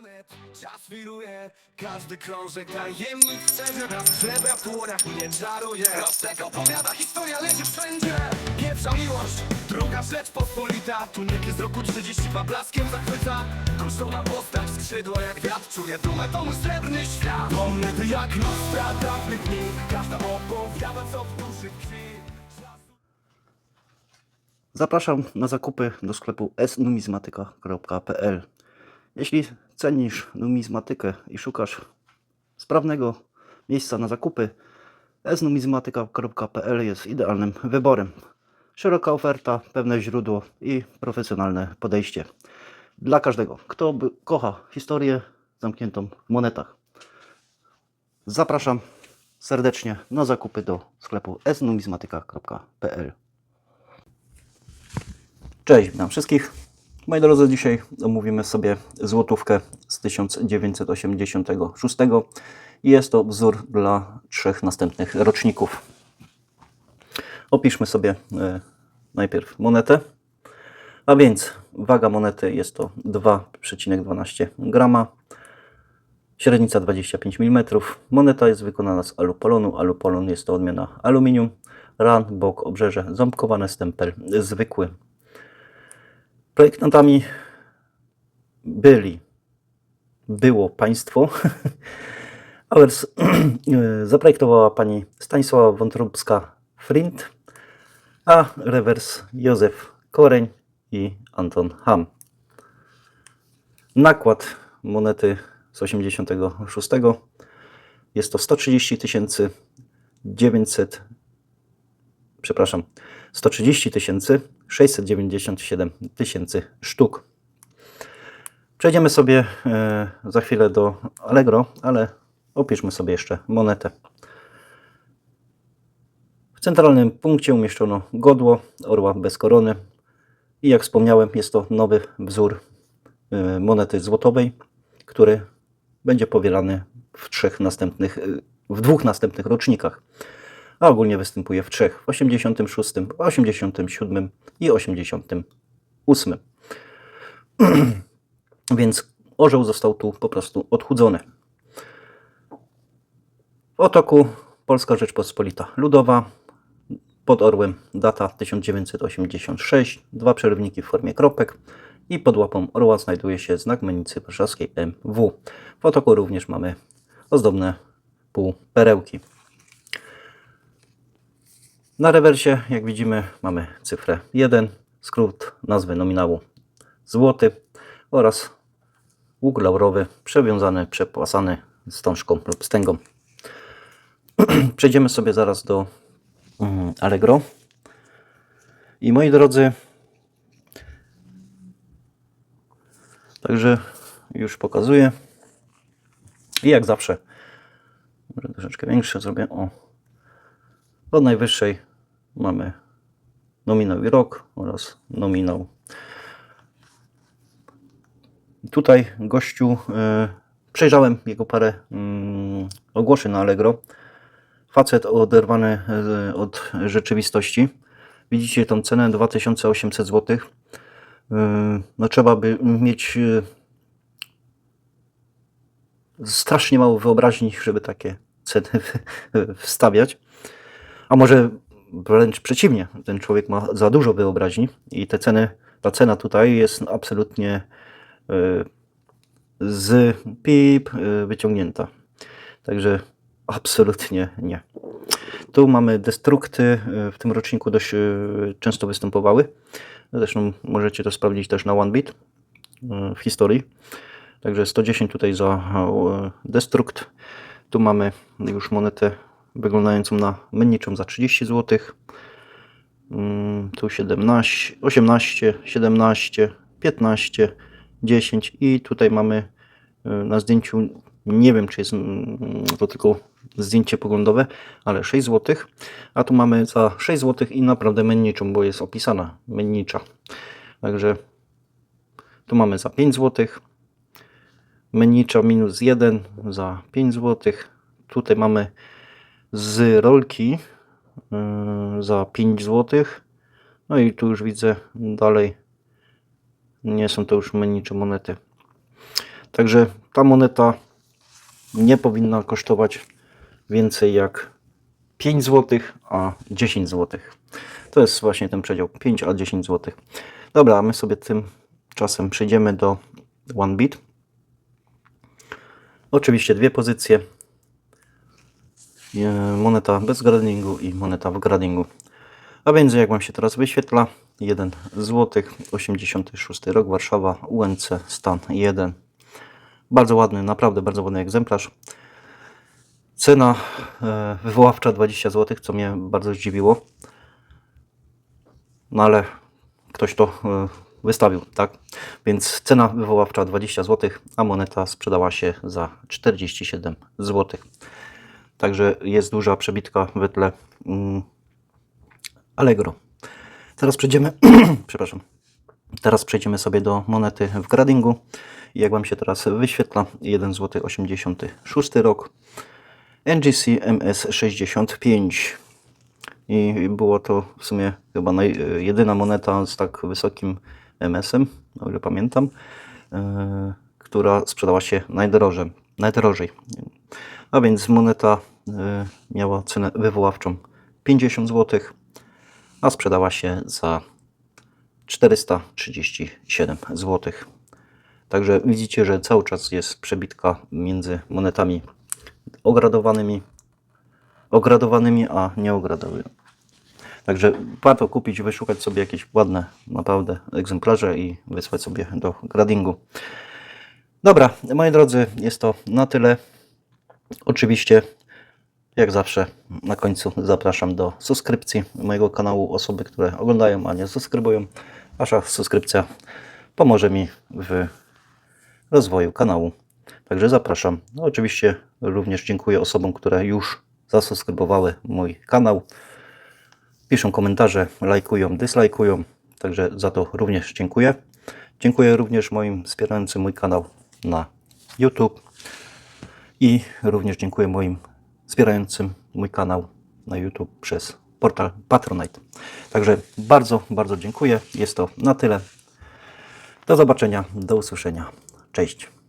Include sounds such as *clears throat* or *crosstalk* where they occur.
monet, czas wiruje. Każdy krążek tajemnic srebra w dłoniach mnie czaruje. Rostek opowiada, historia leci wszędzie. Pierwsza miłość, druga rzecz pospolita. Tuniek z roku 42 blaskiem zachwyca. Kosztowna postać, skrzydła jak wiatr Czuję dumę, to mój srebrny świat. Monety jak lustra dawnych dni Każda opowiada co w duszy tkwi. Zapraszam na zakupy do sklepu snumizmatyka.pl. Jeśli cenisz numizmatykę i szukasz sprawnego miejsca na zakupy, snumizmatyka.pl jest idealnym wyborem. Szeroka oferta, pewne źródło i profesjonalne podejście. Dla każdego, kto kocha historię zamkniętą w monetach. Zapraszam serdecznie na zakupy do sklepu snumizmatyka.pl. Cześć, witam wszystkich. Moi drodzy, dzisiaj omówimy sobie złotówkę z 1986 i jest to wzór dla trzech następnych roczników. Opiszmy sobie e, najpierw monetę. A więc waga monety jest to 2,12 grama, średnica 25 mm. Moneta jest wykonana z alupolonu. Alupolon jest to odmiana aluminium. Ran, bok, obrzeże ząbkowane, stempel zwykły. Projektantami byli, było państwo. *laughs* Auers *clears throat* zaprojektowała pani Stanisława Wątróbska-Frindt, a rewers Józef Koreń i Anton Ham. Nakład monety z 86 jest to 130 900 przepraszam, 130 697 tysięcy sztuk. Przejdziemy sobie e, za chwilę do Allegro, ale opiszmy sobie jeszcze monetę. W centralnym punkcie umieszczono godło orła bez korony i jak wspomniałem jest to nowy wzór e, monety złotowej, który będzie powielany w trzech następnych, e, w dwóch następnych rocznikach a ogólnie występuje w trzech, w 86, 87 i 88. *clears throat* Więc orzeł został tu po prostu odchudzony. W otoku Polska Rzeczpospolita Ludowa, pod orłem data 1986, dwa przerywniki w formie kropek i pod łapą orła znajduje się znak mennicy warszawskiej MW. W otoku również mamy ozdobne półperełki. Na rewersie, jak widzimy, mamy cyfrę 1, skrót nazwy nominału złoty oraz łuk laurowy przewiązany, przepłasany wstążką lub stęgą. *clears throat* Przejdziemy sobie zaraz do mm, Allegro. I moi drodzy, także już pokazuję. I jak zawsze, może troszeczkę większe zrobię. O, od najwyższej mamy nominał i rok oraz nominał. Tutaj gościu, e, przejrzałem jego parę mm, ogłoszeń na Allegro. Facet oderwany e, od rzeczywistości. Widzicie tą cenę 2800 zł. E, no trzeba by mieć strasznie mało wyobraźni, żeby takie ceny *laughs* wstawiać. A może wręcz przeciwnie, ten człowiek ma za dużo wyobraźni i te ceny, ta cena tutaj jest absolutnie y, z pip y, wyciągnięta. Także absolutnie nie. Tu mamy destrukty, y, w tym roczniku dość często występowały. Zresztą możecie to sprawdzić też na OneBit w historii. Także 110 tutaj za destrukt. Tu mamy już monetę wyglądającą na menniczą za 30 zł. Mm, Tu 17, 18, 17, 15, 10 i tutaj mamy y, na zdjęciu, nie wiem czy jest mm, to tylko zdjęcie poglądowe, ale 6 zł. A tu mamy za 6 zł i naprawdę menniczą, bo jest opisana mennicza. Także tu mamy za 5 zł. Mennicza minus 1 za 5 zł. Tutaj mamy z rolki yy, za 5 zł. No i tu już widzę dalej nie są to już mennicze monety. Także ta moneta nie powinna kosztować więcej jak 5 zł, a 10 zł. To jest właśnie ten przedział 5 a 10 zł. Dobra, a my sobie tym czasem przejdziemy do One Bit. Oczywiście dwie pozycje. E, Moneta bez gradingu i moneta w gradingu. A więc jak Wam się teraz wyświetla, 1 zł, 86 rok, Warszawa, UNC, stan 1. Bardzo ładny, naprawdę bardzo ładny egzemplarz. Cena e, wywoławcza 20 zł, co mnie bardzo zdziwiło. No ale ktoś to e, wystawił, tak? Więc cena wywoławcza 20 zł, a moneta sprzedała się za 47 zł. Także jest duża przebitka w tle mm, Allegro. Teraz przejdziemy, *clears throat* przepraszam, teraz przejdziemy sobie do monety w gradingu. Jak Wam się teraz wyświetla, 1 zł 86 rok, NGC MS65. I było to w sumie chyba naj, jedyna moneta z tak wysokim MS-em, o ile pamiętam, e, która sprzedała się najdrożej. najdrożej. A więc moneta e, miała cenę wywoławczą 50 zł, a sprzedała się za 437 zł. Także widzicie, że cały czas jest przebitka między monetami ogradowanymi, ogradowanymi a nieogradowanymi. Także warto kupić, wyszukać sobie jakieś ładne naprawdę egzemplarze i wysłać sobie do gradingu. Dobra, moi drodzy, jest to na tyle. Oczywiście, jak zawsze, na końcu zapraszam do subskrypcji mojego kanału. Osoby, które oglądają, a nie subskrybują. Wasza subskrypcja pomoże mi w rozwoju kanału. Także zapraszam. No, oczywiście również dziękuję osobom, które już zasubskrybowały mój kanał. Piszą komentarze, lajkują, dyslajkują. Także za to również dziękuję. Dziękuję również moim wspierającym mój kanał na YouTube. I również dziękuję moim wspierającym mój kanał na YouTube przez portal Patronite. Także bardzo, bardzo dziękuję. Jest to na tyle. Do zobaczenia, do usłyszenia. Cześć.